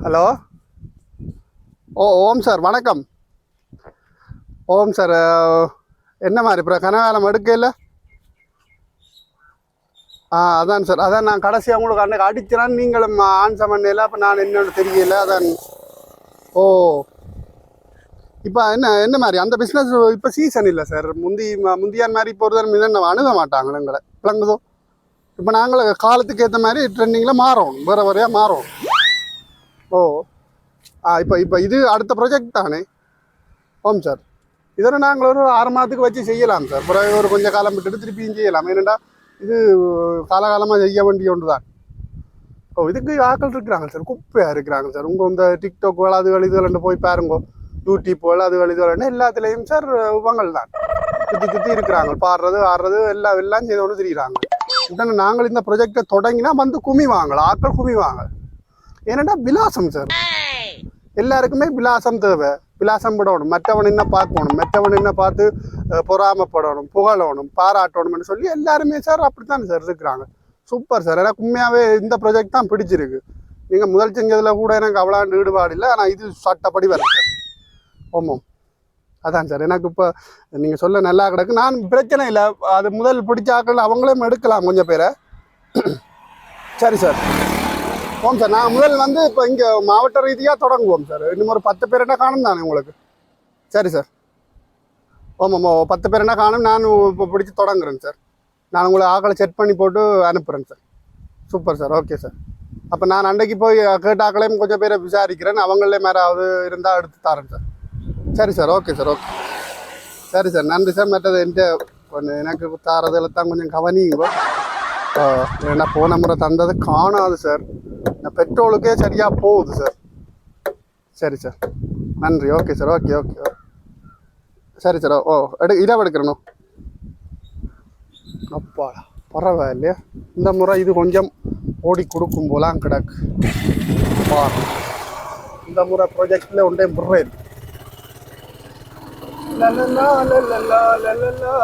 Hello? ஓ ஓம் sir வணக்கம். ஓம் sir என்ன மாதிரி இப்போ கனகாலம் எடுக்கல? ஆ அதான் சார் அதான் நான் கடைசியாக உங்களுக்கு அன்றைக்கு அடிச்சிடான் நீங்களும் ஆன்சர் பண்ணல அப்போ நான் என்னென்னு தெரியல அதான். ஓ. இப்போ என்ன என்ன மாதிரி அந்த பிஸ்னஸ் இப்போ சீசன் இல்லை சார். முந்தி முந்தியான் மாதிரி இப்போ ஒரு தரம் அணுக மாட்டாங்க எங்களை. விளங்குதோ? இப்போ நாங்கள் காலத்துக்கு ஏற்ற மாதிரி ட்ரெண்டிங்கில் மாறோம் வேறு வரையாக மாறோம் ஓ. ஆ இப்போ இப்போ இது அடுத்த ப்ராஜெக்ட் தானே? ஓம் சார் இதெல்லாம் நாங்கள் ஒரு ஆறு மாதத்துக்கு வச்சு செய்யலாம் சார் பிறகு ஒரு கொஞ்சம் காலம் விட்டுட்டு திருப்பியும் செய்யலாம். ஏனெண்டா இது காலகாலமாக செய்ய வேண்டிய ஒன்று தான் ஓ இதுக்கு ஆட்கள் இருக்கிறாங்க சார் குப்பையாக இருக்கிறாங்க சார் உங்கள் இந்த டிக்டாக் வேலை அது இதுகள் போய் பாருங்க. யூடியூப் வேலை அது இதுகள் எல்லாத்துலேயும் சார் இவங்கள் தான். சுற்றி சுற்றி இருக்கிறாங்க. பாடுறது ஆடுறது எல்லாம் எல்லாம் செய்தோன்னு தெரியுறாங்க உடனே நாங்கள் இந்த ப்ரொஜெக்டை தொடங்கினா வந்து குமி வாங்கலாம். ஆட்கள் குமி வாங்க விலாசம் சார்? எல்லாருக்குமே விலாசம் தேவை. விலாசம் படணும் மற்றவன் என்ன பார்க்கணும். மற்றவன் என்ன பார்த்து பொறாமப்படணும் புகழணும் பாராட்டணும்னு சொல்லி எல்லாருமே சார் அப்படித்தான் சார் இருக்கிறாங்க. Super sir. எனக்கு உண்மையாகவே இந்த ப்ராஜெக்ட் தான் பிடிச்சிருக்கு. நீங்கள் முதல் செஞ்சதில் கூட எனக்கு அவ்வளாண்டு ஈடுபாடு இல்லை. ஆனால் இது சட்டப்படி வரேன் சார். ஆமாம். அதான் சார். எனக்கு இப்போ நீங்கள் சொல்ல நல்லா கிடக்கு. நான் பிரச்சனை இல்லை. அது முதல் பிடிச்சாக்கள் அவங்களே அவங்களும் எடுக்கலாம் கொஞ்சம் பேரை. சரி சார். ஓம் சார். நான் முதல் வந்து இப்போ இங்கே மாவட்ட ரீதியாக தொடங்குவோம் சார். இன்னும் ஒரு பத்து பேர் என்ன காணும் தானே உங்களுக்கு? சரி சார். ஆமாம் ஓ பத்து பேர் என்ன காணும் நான் இப்போ பிடிச்சி தொடங்குறேன் சார். நான் உங்களை ஆக்களை செட் பண்ணி போட்டு அனுப்புகிறேன் sir. Super sir. Okay sir. அப்போ நான் அன்றைக்கு போய் கேட்ட ஆக்களையும் கொஞ்சம் பேரை விசாரிக்கிறேன். அவங்களே மேலாவது இருந்தால் எடுத்து தரேன் சார். சரி சார். Okay sir. ஓகே. சரி சார். நன்றி சார். மற்றது என்கிட்ட கொஞ்சம் எனக்கு தாரதில் தான் கொஞ்சம் கவனிங்க ஏன்னா போன முறை தந்தது காணாது சார் பெட்ரோலுக்கே சரியாக போகுது சார் சரி சார் நன்றி ஓகே சார் ஓகே ஓகே சரி சார் ஓ எடு இரவு எடுக்கிறணும் அப்பா பரவாயில்லையா இந்த முறை இது கொஞ்சம் ஓடி கொடுக்கும் போலாம் கிடக்கு பார் இந்த முறை ப்ராஜெக்டில் ஒன்றே முறை லலலா, லலலா, லலலா,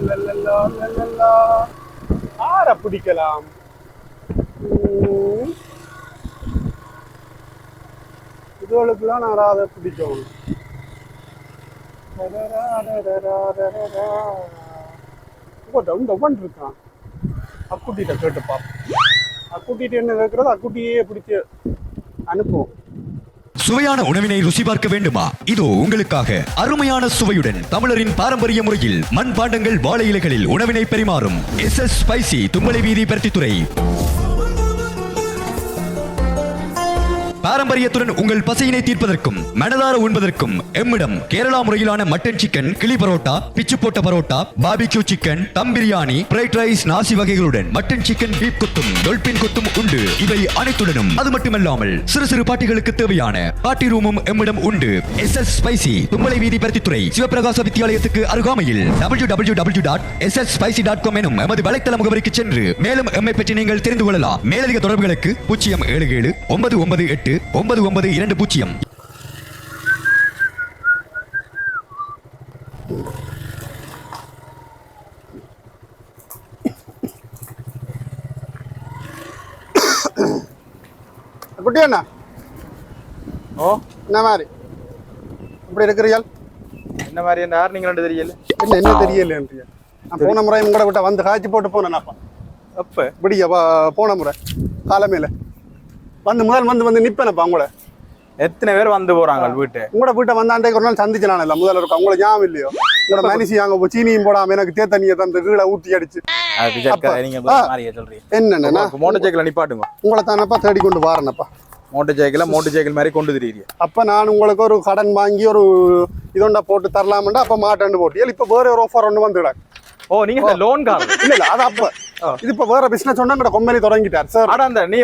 லலலா, லலலா. ஆரை பிடிக்கலாம். உம். இதுகளுக்கெல்லாம் நான் அதை பிடிச்சோம் இந்த ஒவ்வொன் இருக்கான். அக்குட்டிகிட்ட கேட்டு பார்ப்போம் அக்குட்டிகிட்ட என்ன கேட்குறது அக்குட்டியே பிடிச்சி அனுப்புவோம். சுவையான உணவினை ருசி பார்க்க வேண்டுமா? இதோ உங்களுக்காக அருமையான சுவையுடன் தமிழரின் பாரம்பரிய முறையில் மண் பாண்டங்கள் வாழை இலைகளில் உணவினை பரிமாறும் எஸ் எஸ் ஸ்பைசி தும்பளை வீதி பருத்தித்துறை. பாரம்பரியத்துடன் உங்கள் பசையினை தீர்ப்பதற்கும் மனதார உண்பதற்கும் எம்மிடம் கேரளா முறையிலான மட்டன் சிக்கன் கிளி பரோட்டா பிச்சு போட்ட parotta barbecue chicken dum biryani fried rice நாசி வகைகளுடன் மட்டன் சிக்கன் பீப் கொத்தும் டொல்பின் கொத்தும் உண்டு. இவை அனைத்துடனும். அது மட்டுமல்லாமல் சிறு சிறு பாட்டிகளுக்கு தேவையான பாட்டி ரூமும் எம்மிடம் உண்டு. எஸ் எஸ் ஸ்பைசி தும்பளை வீதி பருத்தித்துறை சிவபிரகாச வித்தியாலயத்துக்கு அருகாமையில் W W W dot S S spicy dot com எனும் எமது வலைத்தள முகவரிக்கு சென்று மேலும் எம்மை பற்றி நீங்கள் தெரிந்து கொள்ளலாம். மேலதிக தொடர்புகளுக்கு பூஜ்ஜியம் ஏழு ஏழு ஒன்பது ஒன்பது எட்டு ஒன்பது ஒன்பது இரண்டு பூஜ்ஜியம். குட்டி அண்ணா. ஓ. என்ன மாதிரி? இப்படி இருக்கிறீர்கள்? என்ன மாதிரி என்ன? யார் நீங்கள் ரெண்டு தெரியல என்ன என்ன தெரியலைன்றியா நான் போன முறை உங்களை விட்ட வந்து காய்ச்சி போட்டு போனேன்ப்பா அப்ப. இப்படியா போன முறை. காலமையில வந்து முதல் வந்து வந்து நிப்பேனப்பா உங்களை? எத்தனை பேர் வந்து போறாங்க வீட்டு? உங்களோட வீட்டை வந்து அன்றைக்கு ஒரு நாள் சந்திச்சலாம் இல்லை. முதல்ல இருக்கும் உங்களை ஞாபகம் இல்லையோ? உங்களோட மனுஷி அங்கே சீனியும் போடாம எனக்கு தேத்தண்ணியை தந்து கீழே ஊற்றி அடிச்சு. என்னென்னா மோட்டர் சைக்கிள் நிப்பாட்டுங்க. உங்களை தானப்பா தேடி கொண்டு வாரேனப்பா. மோட்டர் சைக்கிள மோட்டர் சைக்கிள் மாதிரி கொண்டு திரியுங்க அப்போ நான் உங்களுக்கு ஒரு கடன் வாங்கி ஒரு இதொண்டா போட்டு தரலாம்டா அப்போ மாட்டேன்னு போட்டியல் இப்போ வேற ஒரு ஆஃபர் ஒன்று வந்துடுறாங்க. ஓ நீங்க லோன் கார் இல்லை இல்லை அது அப்போ. இது இப்போ வேற சொன்னா எங்கட கம்பெனி தொடங்கிட்டார் சார் ஆனா அந்த நீ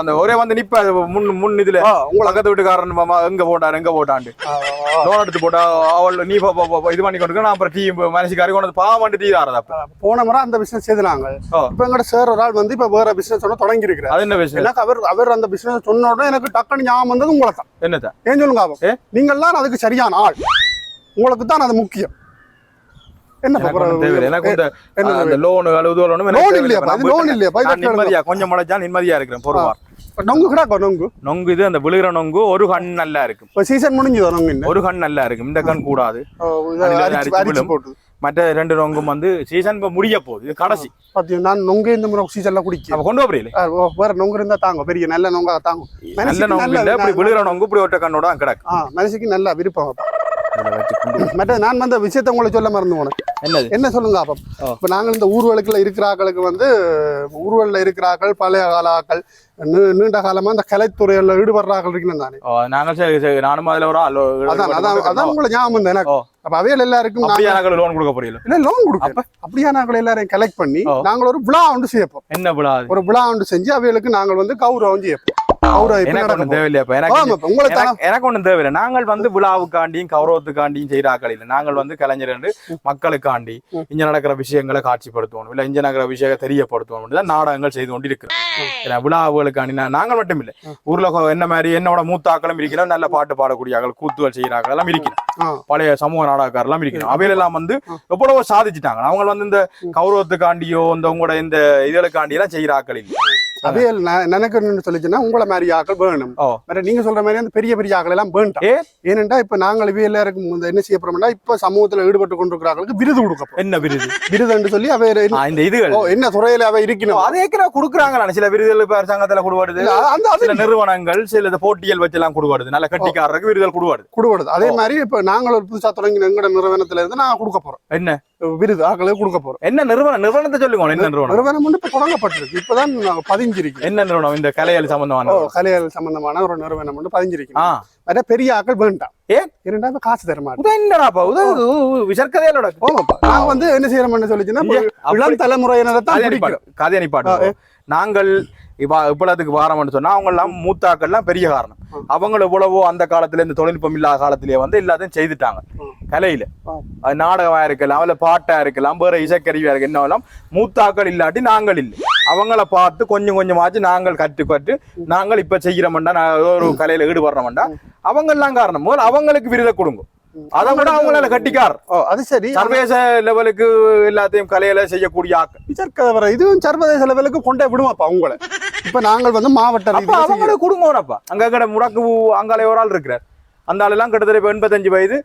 அந்த ஒரே வந்து நிப்ப முன் முன் இதுல. உங்களை பக்கத்து வீட்டுக்காரன் மாமா எங்க போட்டாரு எங்க போட்டாண்டு லோன் எடுத்து போட்டா அவள் நீ இது பண்ணி கொண்டு நான் அப்புறம் டீ மனசுக்காரி கொண்டு வந்து பாவம் டீ ஆறது போன முறை அந்த பிசினஸ் செய்தாங்க. இப்போ எங்கட சார் ஒரு ஆள் வந்து இப்போ வேற பிசினஸ் ஒன்று தொடங்கி இருக்கிறார் அது என்ன விஷயம் எனக்கு அவர் அவர் அந்த பிசினஸ் சொன்ன உடனே எனக்கு டக்குன்னு ஞாபகம் வந்தது உங்களை தான். என்னத்த? ஏன் சொல்லுங்க? நீங்கள் தான் அதுக்கு சரியான ஆள். உங்களுக்கு தான் அது முக்கியம். கொஞ்சம் முளைச்சா நிம்மதியா இருக்கிறேன் பொறுவா நொங்கு கிடாக்கோ நொங்கு? நொங்கு இது அந்த விழுகிற நொங்கு ஒரு கண் நல்லா இருக்கும். இப்போ சீசன் முடிஞ்சுதோ நொங்கு ஒரு கண் நல்லா இருக்கும். இந்த கண் கூடாது. மற்ற ரெண்டு நொங்கும் வந்து சீசன் இப்ப முடிய போகுது. இது கடைசி. பாத்தீங்க நான் நொங்கு இந்த முறை சீசன்ல குடிக்க அப்ப கொண்டு ஓ, வேற நொங்கு இருந்தா தாங்க பெரிய நல்ல நொங்கா தாங்க நல்ல நொங்கு இல்ல இப்படி விழுகிற நொங்கு இப்படி ஒற்றை கண்ணோட கிடக்கு மனசுக்கு நல்ல விருப்பம். மற்ற நான் வந்து விஷயத்த உங்களுக்கு சொல்ல மறந்து போனேன். என்ன சொல்லுங்க அப்ப. இப்ப நாங்கள் இந்த ஊர்வலக்குள்ள இருக்கிற ஆக்களுக்கு வந்து ஊர்வலில் இருக்கிற ஆக்கள் பழைய கால ஆக்கள் நீண்ட காலமா இந்த கலைத்துறையில ஈடுபடுற ஆக்கள் இருக்கணும் தானே? நாங்கள் நானும் அதுல ஒரு அதான் அதான் அதான் உங்களை ஞாபகம் வந்தது எனக்கு. அப்ப அவையில் எல்லாருக்கும் லோன் கொடுக்க போறீங்களா? இல்ல லோன் கொடுக்க அப்படியா நாங்கள் எல்லாரையும் கலெக்ட் பண்ணி. நாங்கள் ஒரு விழா ஒன்று செய்யப்போம். என்ன விழா? ஒரு விழா ஒன்று செஞ்சு அவைகளுக்கு நாங்கள் வந்து கௌரவம் செய்யப்போம். எனக்கு ஒண்ணும் தானே- தேவையில்லை நாங்கள் வந்து விழாவுக்காண்டியும் கௌரவத்துக்காண்டியும் செய்யற ஆக்கள் இல்லை. நாங்கள் வந்து கலைஞர் என்று மக்களுக்காண்டி இங்க நடக்கிற விஷயங்களை காட்சிப்படுத்தணும் இல்ல இங்க நடக்கிற விஷயங்களை தெரியப்படுத்தணும் தான் நாடகங்கள் செய்து கொண்டு இருக்கிறோம் விழாவுகளுக்காண்டி நாங்கள் மட்டும் இல்லை ஊர்ல என்ன மாதிரி என்னோட மூத்தாக்களும் இருக்கிறோம் நல்ல பாட்டு பாடக்கூடிய ஆக்கள் கூத்துகள் செய்யற ஆக்கள் எல்லாம் இருக்கிறோம். பழைய சமூக நாடகக்காரர் எல்லாம் இருக்கிறோம் அவையில எல்லாம் வந்து எவ்வளவோ சாதிச்சுட்டாங்க. அவங்க வந்து இந்த கௌரவத்துக்காண்டியோ இந்த உங்களோட இந்த இதுகளுக்காண்டி எல்லாம் செய்யற ஆக்கள் இல்லை அவையில் நினைக்கணும்னு சொல்லிச்சுன்னா உங்களை மாதிரி ஆக்கள் வேணும். வேற நீங்க சொல்ற மாதிரி அந்த பெரிய பெரிய ஆக்கள் எல்லாம் வேண்டாம்? ஏனென்றா இப்ப நாங்கள் இவையில இருக்கும் என்ன செய்ய போறோம்னா இப்ப சமூகத்துல ஈடுபட்டு கொண்டிருக்கிற ஆக்களுக்கு விருது கொடுக்க போறோம். என்ன விருது? விருதுன்னு சொல்லி அவை இந்த இதுகள். ஓ, என்ன துறையில அவை இருக்கணும். அது ஏற்கனவே கொடுக்குறாங்க சில விருதுகள் இப்ப அரசாங்கத்துல கொடுவாடுது அந்த அது சில நிறுவனங்கள் சில போட்டியல் வச்சு எல்லாம் கொடுவாடுது நல்ல கட்டிக்காரருக்கு விருதுகள் கொடுவாடுது கொடுப்படுது அதே மாதிரி இப்ப நாங்கள் ஒரு புதுசா தொடங்கின எங்கட நிறுவனத்துல இருந்து நான் கொடுக்க போறோம். என்ன? விருது ஆக்களுக்கு கொடுக்க போறோம். என்ன நிறுவனம்? நிறுவனத்தை சொல்லுங்க என்ன நிறுவனம்? நிறுவனம் வந்து இப்ப தொடங்கப்பட்டிருக்கு. இப்பதான் பதிஞ்சிருக்கு. என்ன நிறுவனம்? இந்த கலையல் சம்பந்தமான கலையல் சம்பந்தமான ஒரு நிறுவனம் வந்து பதிஞ்சிருக்கு. வேற பெரிய ஆக்கள் வேண்டாம். ஏன்? இரண்டாவது காசு தர மாட்டோம் உதா என்னடாப்பா உதா விசற்கதையோட நாங்க வந்து என்ன செய்யறோம்னு சொல்லிச்சுன்னா இளம் தலைமுறையினரை தான் கதை அனுப்பாடு நாங்கள் இப்ப இப்பளத்துக்கு வாரம்னு சொன்னா அவங்க எல்லாம் மூத்தாக்கள்லாம் பெரிய காரணம். அவங்க எவ்வளவோ அந்த காலத்துல இந்த தொழில்நுட்பம் இல்லாத காலத்திலேயே வந்து எல்லாத்தையும் செய்துட்டாங்க. கலையில. அது நாடகமா இருக்கலாம் இல்ல பாட்டா இருக்கலாம் வேற இசைக்கருவியா இருக்கு என்னவெல்லாம் மூத்தாக்கள் இல்லாட்டி நாங்கள் இல்லை. அவங்கள பார்த்து கொஞ்சம் கொஞ்சமாச்சு நாங்கள் கற்றுக்கொண்டு நாங்கள் இப்ப செய்கிறோம்டா நான் ஒரு கலையில ஈடுபடுறோம்டா. அவங்க எல்லாம் காரணம். முதல்ல அவங்களுக்கு விருதை கொடுங்க. அதை விட அவங்களால கட்டிக்கார். ஓ அது சரி. சர்வதேச லெவலுக்கு எல்லாத்தையும் கலையில செய்யக்கூடிய வர இதுவும் சர்வதேச லெவலுக்கு கொண்டே விடுவாப்பா உங்களை இப்ப நாங்கள் வந்து மாவட்ட அப்ப ரீதியில செய்யறோம். அவங்களுக்கு குடும்பம்ப்பா அங்க கடை முடக்கு அங்காலே ஒரு ஆள் இருக்கிறார். அந்த ஆள் எல்லாம் கிட்டத்தட்ட இப்ப எண்பத்தஞ்சு வயது.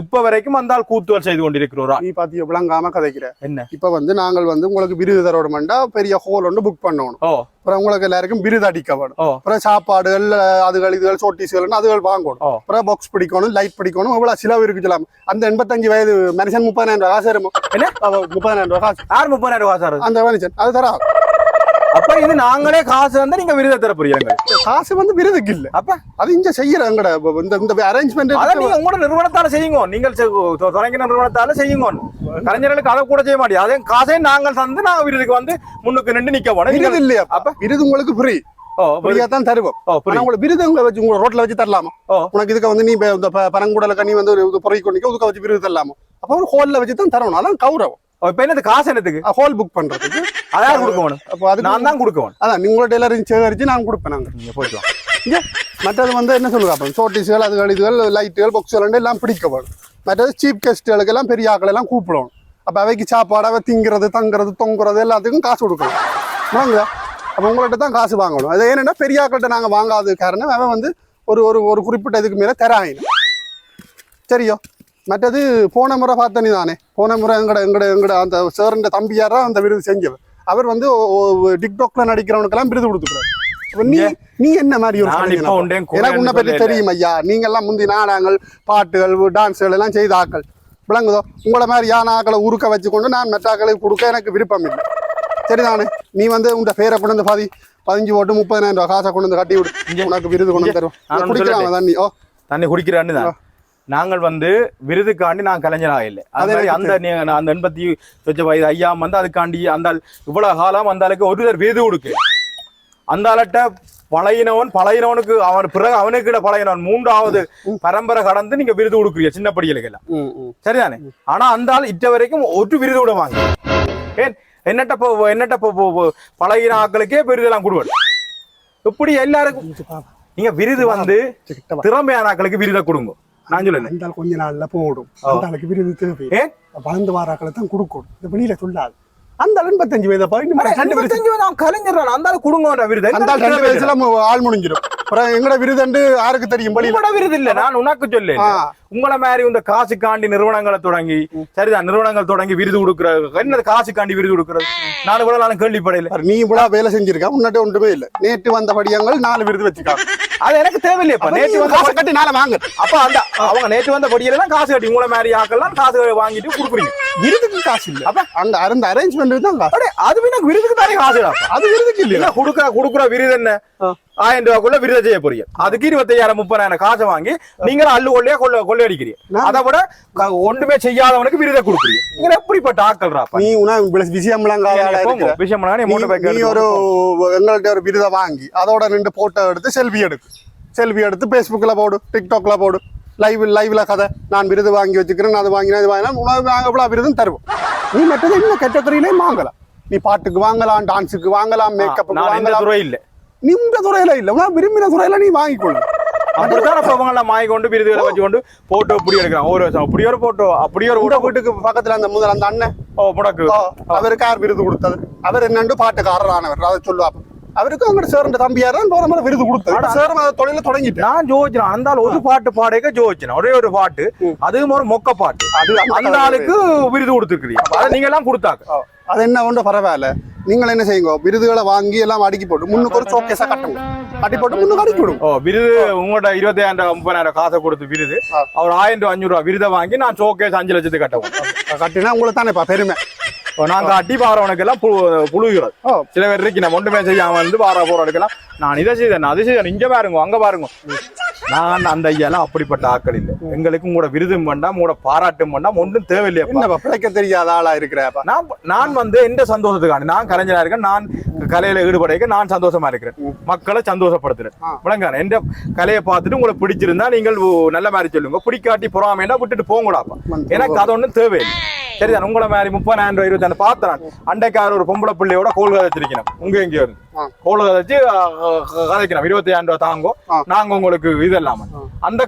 இப்ப வரைக்கும் அந்த ஆள் கூத்துவல் செய்து கொண்டிருக்கிற ஒரு ஆள் நீ பாத்திய விளங்காம கதைக்கிற. என்ன? இப்ப வந்து நாங்கள் வந்து உங்களுக்கு விருது தரோடமெண்டா பெரிய ஹோல் ஒன்று புக் பண்ணணும். அப்புறம் உங்களுக்கு எல்லாருக்கும் விருது அடிக்க வேணும். அப்புறம் சாப்பாடுகள் அதுகள் இதுகள் சோட்டிஸ்கள் அதுகள் வாங்கணும். அப்புறம் பாக்ஸ் பிடிக்கணும் லைட் பிடிக்கணும் இவ்வளவு செலவு இருக்கு சொல்லாம் அந்த எண்பத்தஞ்சு வயது மனுஷன் முப்பதாயிரம் ரூபாய் காசு முப்பதாயிரம் ரூபாய் காசு. யார் முப்பதாயிரம் ரூபாய் சார் அந்த மனுஷன். அது தரா? அப்ப இது நாங்களே காசு வந்து நீங்க விருதை தர போறீங்க. காசு வந்து விருதுக்கு இல்ல. அப்ப? அது இங்க செய்யற எங்கட இந்த இந்த அரேஞ்ச்மெண்ட் அத நீங்க உங்களோட நிறுவனத்தால செய்யுங்க. நீங்கள் தொடங்கின நிறுவனத்தால செய்யுங்க. கலைஞர்களுக்கு அதை கூட செய்ய மாட்டேன் அதே காசையும் நாங்கள் தந்து நாங்க விருதுக்கு வந்து முன்னுக்கு நின்று நிக்க போனோம் விருது இல்லையா? அப்ப? விருது உங்களுக்கு ஃப்ரீ ஃப்ரீயா தான் தருவோம். உங்களுக்கு விருது உங்களை வச்சு உங்களை ரோட்ல வச்சு தரலாமா. உனக்கு இதுக்கு வந்து நீ இந்த ப- பனங்குடல கனி வந்து ஒரு உதுக்க வச்சு விருது தரலாமா? அப்ப ஒரு ஹோல்ல வச்சு தான் தரணும். அதான் கௌரவம். இப்ப என்னது காசு என்னத்துக்கு? ஹோல் புக் பண்றதுக்கு. அதான் கொடுக்கணும் அப்போ அதுக்கு நான் தான் கொடுக்கணும் அதான் நீங்களோட எல்லாரையும் சேகரிச்சு நான் கொடுப்பேன் நாங்க. நீங்க போயிட்டு வாங்க. இங்க மற்றது வந்து என்ன சொல்லுங்க அப்போ? சோட்டிஸ்கள் அதுகள் இதுகள் லைட்டுகள் பொக்ஸ்கள் எல்லாம் பிடிக்க வேணும். மற்றது சீப் கெஸ்ட்டுகளுக்கு எல்லாம் பெரிய ஆக்கள் எல்லாம் கூப்பிடணும் அப்போ அவைக்கு சாப்பாடு அவை திங்கிறது தங்குறது தொங்குறது எல்லாத்துக்கும் காசு கொடுக்கணும். வாங்குதா அப்போ உங்கள்கிட்ட தான் காசு வாங்கணும். அது ஏன்னா பெரிய ஆக்கள்கிட்ட நாங்கள் வாங்காத காரணம் அவன் வந்து ஒரு ஒரு ஒரு குறிப்பிட்ட இதுக்கு மேலே தராயினும் சரியோ? மற்றது போன முறை பார்த்த நீ தானே போன முறை எங்கட எங்கட எங்கட அந்த சேரண்ட தம்பியாரா அந்த விருது செஞ்சவர் அவர் வந்து டிக்டாக்ல நடிக்கிறவனுக்கெல்லாம் விருது கொடுத்துக்கிறார் நீ நீ என்ன மாதிரி ஒரு எனக்கு உன்னை பற்றி தெரியும் ஐயா நீங்க எல்லாம் முந்தி நாடகங்கள் பாட்டுகள் டான்ஸ்கள் எல்லாம் செய்த ஆக்கள் விளங்குதோ உங்களை மாதிரி யானை ஆக்களை உருக்க வச்சுக்கொண்டு நான் ஆக்களுக்கு கொடுக்க எனக்கு விருப்பம் இல்லை சரிதானே நீ வந்து உன் பேரை கொண்டு வந்து பாதி பதினஞ்சு ஓட்டு முப்பதாயிரம் ரூபாய் காசை கொண்டு வந்து கட்டி விடு உனக்கு விருது கொண்டு வந்து தருவோம் குடிக்கிறாங்க தண்ணி ஓ தண்ணி குடிக்கிறான்னு தான் நாங்கள் வந்து விருதுக்காண்டி நான் கலைஞராக இல்லை. அது அந்த அந்த எண்பத்தி சொச்ச வயது ஐயா வந்து அதுக்காண்டி அந்த இவ்வளவு காலம் அந்த ஆளுக்கு ஒருத்தர் விருது கொடுக்கு அந்த ஆள்கிட்ட பழையினவன் பழையினவனுக்கு அவன் பிறகு அவனுக்கு பழையினவன் மூன்றாவது பரம்பரை கடந்து நீங்க விருது கொடுக்குறீங்க சின்ன படிகளுக்கு எல்லாம். சரிதானே? ஆனா அந்த ஆள் இட்ட வரைக்கும் ஒரு விருது கூட வாங்க ஏன்? என்னட்ட என்னட்ட பழகின ஆட்களுக்கே விருதெல்லாம் கொடுவாரு இப்படி எல்லாருக்கும்? நீங்க விருது வந்து. திறமையான ஆட்களுக்கு விருதை கொடுங்க. நான் சொல்லல. ஆள் கொஞ்ச நாள்ல போடும். அந்த ஆளுக்கு விருது தேவை. வளர்ந்து வாராக்களை தான் கொடுக்கணும். இந்த வெளியில சொல்லாது. அந்த எண்பத்தஞ்சு வயதை பாரு இன்னும் ரெண்டு இருபத்தஞ்சு வந்து அவன் கலைஞர் அந்த ஆளு குடுங்க விருது. அந்த ரெண்டு வயசுல ஆள் முடிஞ்சிடும். அப்புறம் எங்கட விருதண்டு யாருக்கு தெரியும்? உங்களோட விருது இல்ல. நான் உனக்கு சொல்ல. உங்களை மாதிரி இந்த காசுக்காண்டி நிறுவனங்களை தொடங்கி சரிதான் நிறுவனங்கள் தொடங்கி விருது கொடுக்கறது. என்னது காசுக்காண்டி விருது கொடுக்கறது? நான் கூட நானும் கேள்விப்படையில நீ இவ்வளவு வேலை செஞ்சிருக்க? முன்னாடி ஒன்றுமே இல்ல. நேற்று வந்த படியங்கள் நாலு விருது வச்சுக்காங்க அது எனக்கு தேவையில்லையப்பா நேற்று வந்து காசு கட்டி நாளை வாங்க. அப்ப அந்த அவங்க நேற்று வந்த படியில தான் காசு கட்டி உங்களை மாதிரி ஆக்கெல்லாம் காசு வாங்கிட்டு கொடுக்குறீங்க. விருதுக்கு காசு இல்ல. அப்ப அந்த அந்த அரேஞ்ச்மெண்ட் தான் காசு. அடே, அது எனக்கு விருதுக்கு தானே காசு அது விருதுக்கு இல்லையா? இல்ல குடுக்குற குடுக்குற விருது என்ன. ஆயிரம் ரூபாய்க்குள்ள விருதை செய்ய போறீங்க. அதுக்கு இருபத்தையாயிரம் முப்பதாயிரம் காசை வாங்கி நீங்க அள்ளு கொள்ளையா கொள்ள கொள்ளையடிக்கிறீங்க. அதை விட ஒன்றுமே செய்யாதவனுக்கு விருதை கொடுக்குறீங்க. நீங்க எப்படிப்பட்ட ஆக்கள்றாப்பா நீ உன விஷயம் பண்ணா நீ நீ- ஒரு எங்கள்கிட்ட ஒரு விருதை வாங்கி அதோட ரெண்டு போட்டோ எடுத்து செல்ஃபி எடுக்கு. செல்ஃபி எடுத்து ஃபேஸ்புக்கில் போடு டிக்டாக்ல போடு. லைவ் லைவ்ல கதை. நான் விருது வாங்கி வச்சுக்கிறேன் அது வாங்கினா இது வாங்கினா நாங்கள் இவ்வளோ விருதும் தருவோம். நீ மற்றது இன்னும் கேட்டகரியிலே வாங்கலாம். நீ பாட்டுக்கு வாங்கலாம் டான்ஸுக்கு வாங்கலாம் இந்த வாங்கலாம். இல்ல. நீ இந்த துறையில இல்லை. உனக்கு விரும்பின துறையில நீ வாங்கிக்கொள்ளு அப்படித்தான் இப்ப அவங்க எல்லாம் வாங்கி கொண்டு விருதுகளை வச்சு கொண்டு போட்டோ இப்படி எடுக்கிறான் ஒரு வருஷம். அப்படி ஒரு போட்டோ அப்படி ஒரு உங்க வீட்டுக்கு பக்கத்துல அந்த முதல் அந்த அண்ணன். ஓ முடக்கு. யார் விருது கொடுத்தது. அவர் என்னண்டு பாட்டுக்காரர் ஆனவர் அதை சொல்லுவாங்க அவருக்கு அவங்க சேர்ந்த தம்பியார் தான் போற மாதிரி விருது கொடுத்தது. சேரும் அந்த தொழில தொடங்கிட்டு நான் ஜோதிச்சேன் அந்த ஒரு பாட்டு பாடக ஜோதிச்சேன் ஒரே ஒரு பாட்டு. அதுவும் ஒரு மொக்க பாட்டு. அது அந்த ஆளுக்கு விருது கொடுத்துருக்கீங்க அதை நீங்க எல்லாம் கொடுத்தாங்க அது என்ன ஒன்றும் பரவாயில்ல. நீங்கள் என்ன செய்யுங்க விருதுகளை வாங்கி எல்லாம் அடுக்கி போட்டு முன்னுக்கு ஒரு சோக்கேஸா கட்டுங்க. கட்டி போட்டு முன்னுக்கு அடுக்கி விடுங்க. ஓ விருது உங்கள்ட்ட இருபத்தாயிரம் முப்பதாயிரம் காசை கொடுத்து விருது. அவர் ஆயிரம் ரூபாய் அஞ்சூறு ரூபாய் விருதை வாங்கி நான் சோகேஸ் அஞ்சு லட்சத்துக்கு கட்டவும். கட்டினா உங்களுக்கு தானேப்பா பெருமை. நான் காட்டி பாறவனுக்கு எல்லாம் புழு- புழுகிறது சில பேர் இருக்கு நான் ஒன்றுமே செய்யாம வந்து பாற போறதுக்கெல்லாம் நான் இதை செய்தேன் அது செய்தேன். இங்க பாருங்க அங்க பாருங்க. நான் அந்த ஐயாலாம் அப்படிப்பட்ட ஆட்கள் இல்லை. எங்களுக்கு உங்களோட விருதும் வேண்டாம் உங்களோட பாராட்டும் வேண்டாம் ஒன்றும் என்னப்பா பிழைக்க தெரியாத ஆளா இருக்கிறப்பா நான் நான் வந்து எந்த சந்தோஷத்துக்காண்டி நான் கலைஞரா இருக்கேன் நான் கலையில ஈடுபடைக்க நான் சந்தோஷமா இருக்கிறேன். மக்களை சந்தோஷப்படுத்துறேன். விளங்கான எந்த கலையை பார்த்துட்டு உங்களுக்கு பிடிச்சிருந்தா நீங்கள் நல்ல மாதிரி சொல்லுங்க. பிடிக்காட்டி பொறாமைன்னா விட்டுட்டு போங்கடாப்பா. எனக்கு அது ஒண்ணும் தேவையில்லை. சரிதான் உங்களை மாதிரி முப்பதாயிரம் ரூபாய் இருபத்தாயிரம் பார்த்தேன் பார்த்தேன் ஒரு பொம்பளை பிள்ளையோட கோல் கதைச்சிருக்கணும் உங்க எங்கேயோ இருந்து. கோல் கதைச்சு கதைக்கணும். இருபத்தாயிரம் ரூபாய் தாங்கோ. ஆ. நாங்க உங்களுக்கு இது இல்லாம அந்த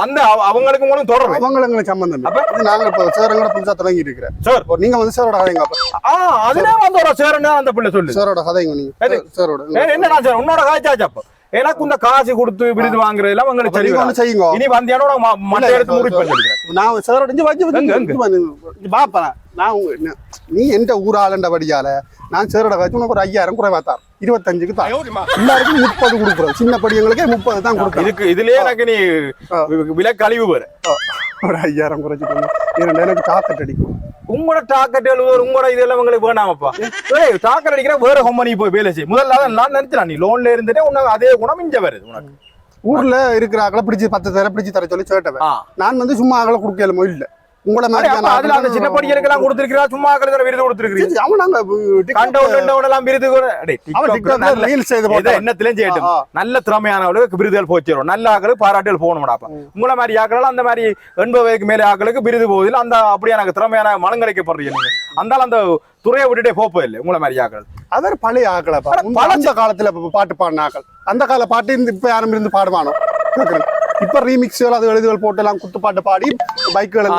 அந்த அவ- அவங்களுக்கு உங்களுக்கு தொடர்பு. அவங்களுக்கு சம்பந்தம். இது நாங்க இப்போ சேரங்கட புதுசா தொடங்கி இருக்கிறேன் சார் நீங்க வந்து சேரோட கதைங்க அப்ப. ஆ அதுல வந்து ஒரு சேரன்னு அந்த பிள்ளை சொல்லு. சேரோட கதைங்க நீங்க? சேரோட என்னடா சார் உன்னோட காய்ச்சாச்சு அப்ப. எனக்கு இந்த காசு கொடுத்து விருது வாங்குறது எல்லாம் உங்களுக்கு அப்ப சரி. ஒண்ணு செய்யுங்க. இனி வந்தியானோட மற்ற இல்ல, பண்ணிருக்கேன் நான் சேரோட இங்க வச்சு பாப்பேன் நான் நீ எந்த ஊராளண்டபடியால நான் சேரோட காய்ச்சி உனக்கு ஒரு ஐயாயிரம் குறைவா தார் இருபத்தஞ்சுக்கு தான். எல்லாருக்கும் முப்பது கொடுக்குறோம். சின்ன படியங்களுக்கே முப்பது தான் கொடுக்குறேன் இதுக்கு இதுலயே எனக்கு நீ. விலை கழிவு வர ஒரு ஐயாயிரம் குறைச்சிட்டு இரண்டு எனக்கு தாக்கட் அடிக்கும். உங்களோட டாக்கெட் எழுதுவது உங்களோட இதெல்லாம் உங்களுக்கு வேணாமப்பா. ஏய் டாக்கெட் அடிக்கிற வேற கம்பெனி போய் வேலை செய்யும். முதல்ல நான் நினைச்சேன் நீ லோன்ல இருந்துட்டே உனக்கு அதே குணம் இங்க வருது உனக்கு. ஊர்ல இருக்கிற ஆக்களை பிடிச்சி பத்து தர பிடிச்சி தர சொல்லி சேட்டவன். நான் வந்து சும்மா ஆக்களை கொடுக்கலுமோ இல்ல உங்களை அதுல அந்த சின்ன மாதிரி படிக்கிறதுக்கெல்லாம் கொடுத்திருக்கிறா? சும்மா ஆக்களுக்கு விருது கொடுத்திருக்கிறீங்க? அவன் நாங்க எல்லாம் விருது அவன் டிக்டாக்ல நல்ல- செய்து என்னத்திலும் செய்யட்டும். திறமையானவர்களுக்கு விருதுகள் போச்சிடும் நல்ல ஆக்களுக்கு பாராட்டுகள் போகணும்டாப்பா. உங்களை மாதிரி ஆக்கள் அந்த மாதிரி எண்பது வயதுக்கு மேலே ஆக்களுக்கு விருது போகுதில்ல அந்த அப்படியே எனக்கு திறமையான மனம் கிடைக்கப்படுறீங்க நீங்க அந்த அந்த துறையை விட்டுட்டே போப்போ இல்லை உங்களை மாதிரி ஆக்கள். அவர் பழைய முன்ன அந்த காலத்துல பாட்டு பாடின ஆக்கள். அந்த கால பாட்டு இப்ப யாரும் இருந்து பாடுவானோ. இப்ப ரீமிக்ஸ்கள் அது எழுதுகள் போட்டு எல்லாம் குத்து பாட்டு பாடி பைக்குகள்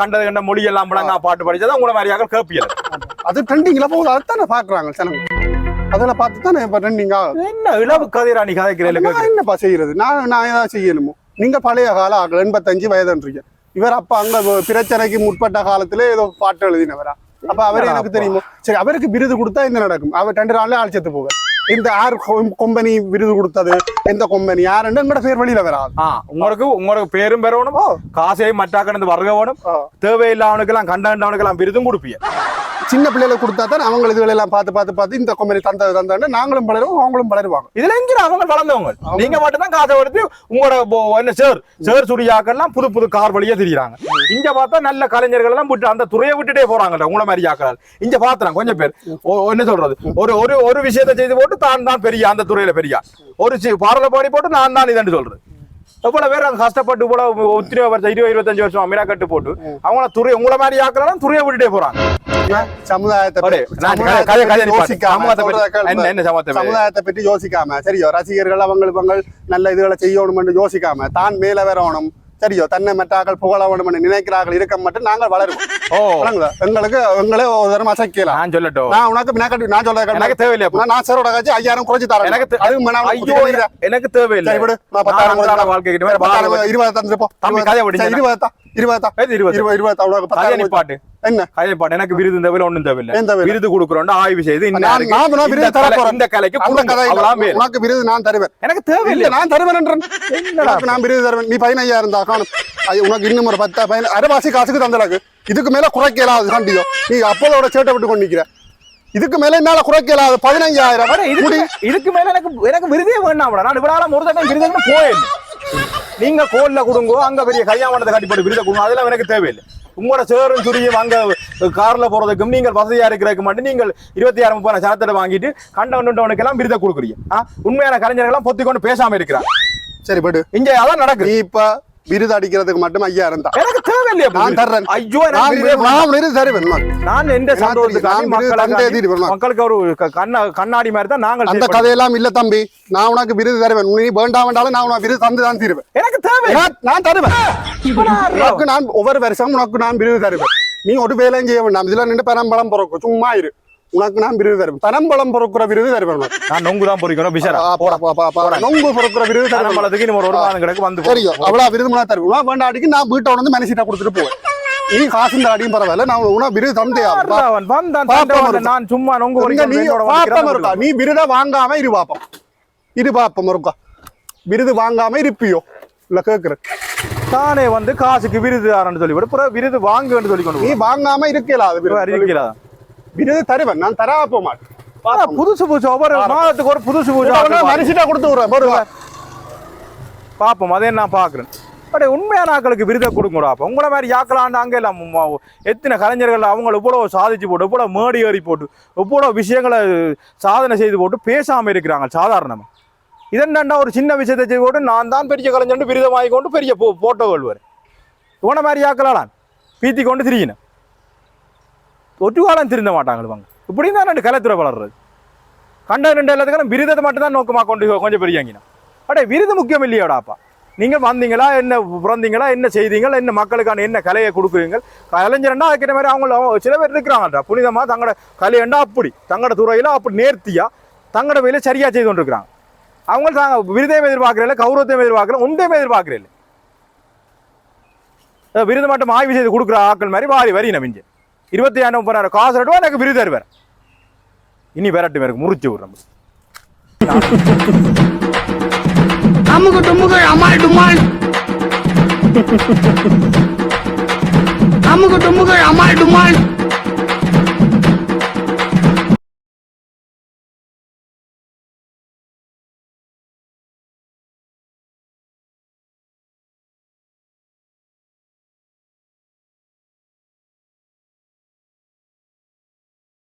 கண்டது கண்ட மொழி எல்லாம் முழங்கா பாட்டு படிச்சதா. உங்களை மாதிரி ஆக்கள் கேப்பியல அது ட்ரெண்டிங்ல போகுது. அதுதானே பாக்குறாங்க ஜனங்க. அதில் பார்த்து தானே இப்ப ட்ரெண்டிங் ஆகுது என்ன இளவு கதைரா நீ கதைக்கிறேன் என்னப்பா செய்யறது? நான் நான் ஏதாவது செய்யணுமோ? நீங்க பழைய கால ஆக்கள் எண்பத்தஞ்சு வயதுன்றீங்க. இவர் அப்ப அங்க பிரச்சனைக்கு முற்பட்ட காலத்துல ஏதோ பாட்டு எழுதினவரா. அப்ப அவர் எனக்கு தெரியுமோ? சரி அவருக்கு விருது கொடுத்தா என்ன நடக்கும்? அவர் ரெண்டு நாள்ல ஆள் செத்து போவார். இந்த யார் கொம்பனி விருது கொடுத்தது எந்த கொம்பனி? யாருன்னு எங்கட பேர் வெளியில வராது. உங்களுக்கு உங்களுக்கு பேரும் பெறணும்? காசையும் மற்றாக்கணந்து வர்க்க வேணும். ஆ. தேவையில்லாதவனுக்கு எல்லாம் கண்டவனுக்கு எல்லாம் விருதும் கொடுப்பீங்க. சின்ன பிள்ளைகளை கொடுத்தா தான் அவங்க இதுகளை எல்லாம் பார்த்து பார்த்து பார்த்து இந்த கொம்பனி தந்தது தந்தாண்டு நாங்களும் பலரும் அவங்களும் பலருவாங்க. இதுல எங்க அவங்க வளர்ந்தவங்க நீங்க மட்டும் தான் காசை எடுத்து உங்களோட என்ன சேர் சேர் சுடியாக்கெல்லாம் புது புது கார் வழியா திரியுறாங்க. இங்க பார்த்தா நல்ல கலைஞர்கள் எல்லாம் விட்டு அந்த துறையை விட்டுட்டே போறாங்கல்ல உங்களை மாதிரி ஆக்கள் இங்க பாத்துறாங்க கொஞ்சம் பேர். என்ன சொல்றது? ஒரு ஒரு ஒரு விஷயத்தை செய்து போட்டு தான் தான் பெரிய அந்த துறையில பெரிய. ஒரு பாடல பாடி போட்டு நான் தான் இதன்னு சொல்றது. எவ்வளவு பேர் அங்க கஷ்டப்பட்டு இவ்வளவு ஒத்திரி வருஷம் இருபது இருபத்தஞ்சு வருஷம் அமீனா கட்டு போட்டு அவங்கள துறை உங்களை மாதிரி ஆக்கலாம் துறையை விட்டுட்டே போறாங்க. சமுதாயத்தை பற்றி யோசிக்காம சரியோ ரசிகர்கள் அவங்களுக்கு நல்ல இதுகளை செய்யணும் யோசிக்காம தான் மேல வரணும். சரியோ தன்னை மற்றாக்கள் புகழ வேணும் என்று நினைக்கிறார்கள் இருக்க மட்டும் நாங்கள் வளருவோம் ஓ வழங்குதா? எங்களுக்கு எங்களே ஒரு தரம் அசைக்கலாம் நான் சொல்லட்டும் நான் உனக்கு நான் நான் சொல்ல எனக்கு தேவையில்லையா அப்போ? நான் சாரோட காட்சி ஐயாயிரம் குறைச்சு தரேன் எனக்கு அது ஐயோ? எனக்கு தேவையில்லை விடு நான் பத்தாயிரம் வாழ்க்கை. இருபது. சரி, இருபது இருபது இருபது? இருபது இருபது பத்தாயிரம் நிப்பாட்டு என்ன? கதையை பாட்டு எனக்கு விருது தேவையில்லை ஒண்ணும் தேவையில்லை? விருது கொடுக்குறோம் ஆய்வு செய்து இந்த கலைக்கு. உனக்கு விருது நான் தருவேன். எனக்கு தேவையில்லை. நான் தருவேன் நான் விருது தருவேன். நீ பதினையாயிரம் தான் காணும். உனக்கு இன்னும் ஒரு பத்தா பதின அரைவாசி காசுக்கு தந்தலக்கு. இதுக்கு மேல குறைக்கலாது கண்டியோ நீ அப்போதோட சேட்டை விட்டு கொண்டு நிக்கிற இதுக்கு மேல என்னால குறைக்கலாது பதினஞ்சாயிரம். இதுக்கு மேல எனக்கு எனக்கு விருதே வேண்டாம் நான் இவ்வளவு ஒரு தடவை விருதுன்னு போயிடல நீங்க கோல்ல கொடுங்கோ அங்க பெரிய கல்யாணத்தை கட்டி போட்டு விருதை கொடுங்க. அதெல்லாம் எனக்கு தேவையில்லை. உங்களோட சேரும் துரியும் அங்க கார்ல போறதுக்கும் நீங்கள் வசதியா இருக்கிறதுக்கு மட்டும் நீங்கள் இருபத்தி ஆறு முப்பது சனத்தை வாங்கிட்டு கண்ட கண்டவனுக்கு எல்லாம் விருதை கொடுக்குறீங்க? உண்மையான கலைஞர்கள் எல்லாம் பொத்தி கொண்டு பேசாம இருக்கிறாங்க. சரி படு இங்க அதான் நடக்குது. இப்ப விருது அடிக்கிறதுக்கு மட்டும் ஐயாயிரம் தான். எனக்கு நான் தர்றேன் ஐயோ எனக்கு நான் எந்த சந்தோஷத்துக்காக. மக்களுக்கு மக்களுக்கு ஒரு கண்ணா கண்ணாடி மாதிரி தான் நாங்கள் அந்த. கதையெல்லாம் இல்ல தம்பி நான் உனக்கு விருது தருவேன் நீ வேண்டாம் வேண்டாலும் நான் உனக்கு விருது தந்து தான் தீருவேன் எனக்கு தேவை நான் தருவேன் உனக்கு நான் ஒவ்வொரு வருஷம் உனக்கு நான் விருது தருவேன் நீ ஒரு வேலையும் செய்ய வேண்டாம் இதுல நின்று பனம்பழம் பிறக்கும் சும்மா இரு உனக்கு நான் விருது தருவேன். பனம்பழம் பிறக்கிற விருது தருவேன். நான் நொங்கு தான் பொறிக்கணும் பிசரா ஆ, பா, பா, பா, பா. நொங்கு பிறக்கிற விருது பழத்துக்கு இன்னும் ஒரு ஒரு மாதம் கிடக்கு வந்து தெரியும் அவ்வளவு விருது நான் தருவேன். வேண்டாடிக்கு நான் வீட்டை வந்து மனசிட்ட கொடுத்துட்டு போவேன். நீ காசு இந்த அடியும் பரவாயில்ல நான் உனக்கு விருது தந்தே ஆகணும். பா. அவன் வந்தான் பாப்பா தண்டை வந்து மறுத்தா. நான் சும்மா நொங்கு நீ பாப்பம் இருக்கா. நீ விருதை வாங்காம இரு பாப்பம் இரு பாப்பம் இருக்கா விருது வாங்காம இருப்பியோ? இல்ல கேக்குறேன். தானே வந்து காசுக்கு விருது ஆரன்னு சொல்லி விட விருது வாங்குன்னு சொல்லி கொண்டு நீ வாங்காம இருக்கல அது விருது. அறிவிக்கலாம் விருது தருவேன். நான் தரா போக மாட்டேன். புதுசு புதுசு ஒவ்வொரு மாதத்துக்கு ஒரு புதுசு புதுசு மனுஷிட்ட கொடுத்து விடுறேன். போடுவா பாப்போம் அதே நான் பாக்குறேன் பட் உண்மையான ஆட்களுக்கு விருதை கொடுங்கடா அப்ப. உங்களை மாதிரி யாக்கலாண்டு அங்கே எல்லாம் எத்தனை கலைஞர்கள் அவங்க இவ்வளவு சாதிச்சு போட்டு இவ்வளவு மேடி ஏறி போட்டு இவ்வளவு விஷயங்களை சாதனை செய்து போட்டு பேசாம இருக்கிறாங்க சாதாரணமா. இதென்ன ஒரு சின்ன விஷயத்தை செய்து போட்டு நான் தான் பெரிய கலைஞன் விருதம் வாங்கி கொண்டு பெரிய போ போட்டோ கொள்வார் இவனை மாதிரி யாக்கலான் பீத்தி கொண்டு திரியணும் ஒட்டு காலம் திருந்த மாட்டாங்க இப்படி தான் ரெண்டு கலைத்துறை வளர்றது. கண்ட ரெண்டு எல்லாத்துக்கும் விருதத்தை மட்டும் தான் நோக்கமாக கொண்டு கொஞ்சம் பெரியாங்கினா அடே விருது முக்கியம் இல்லையோடாப்பா நீங்க வந்தீங்களா என்ன பிறந்தீங்களா என்ன செய்தீங்களா என்ன மக்களுக்கான என்ன கலையை கொடுக்குறீங்க கலைஞர்னா அதுக்கிற மாதிரி அவங்கள சில பேர் இருக்கிறாங்கடா. புனிதமா தங்களோட கலையண்டா அப்படி? தங்களோட துறையில அப்படி நேர்த்தியா தங்களோட வேலையை சரியா செய்து கொண்டிருக்கிறாங்க. அவங்க தாங்க விருதையும் எதிர்பார்க்கறதில்ல கௌரவத்தையும் எதிர்பார்க்கல உண்டையும் எதிர்பார்க்கறதில்ல. விருது மட்டும் ஆய்வு செய்து கொடுக்குற ஆட்கள் மாதிரி வாரி வரி நமிஞ்சு இருபத்தி ஆயிரம் முப்பதாயிரம் காசு ரூபா எனக்கு விருது தருவார். இனி விரட்டு எனக்கு முறிச்சு விடுறோம். அமுகு டுமுகு அம்மாள் டுமால் அமுகு டுமுகு அம்மாள் டுமால்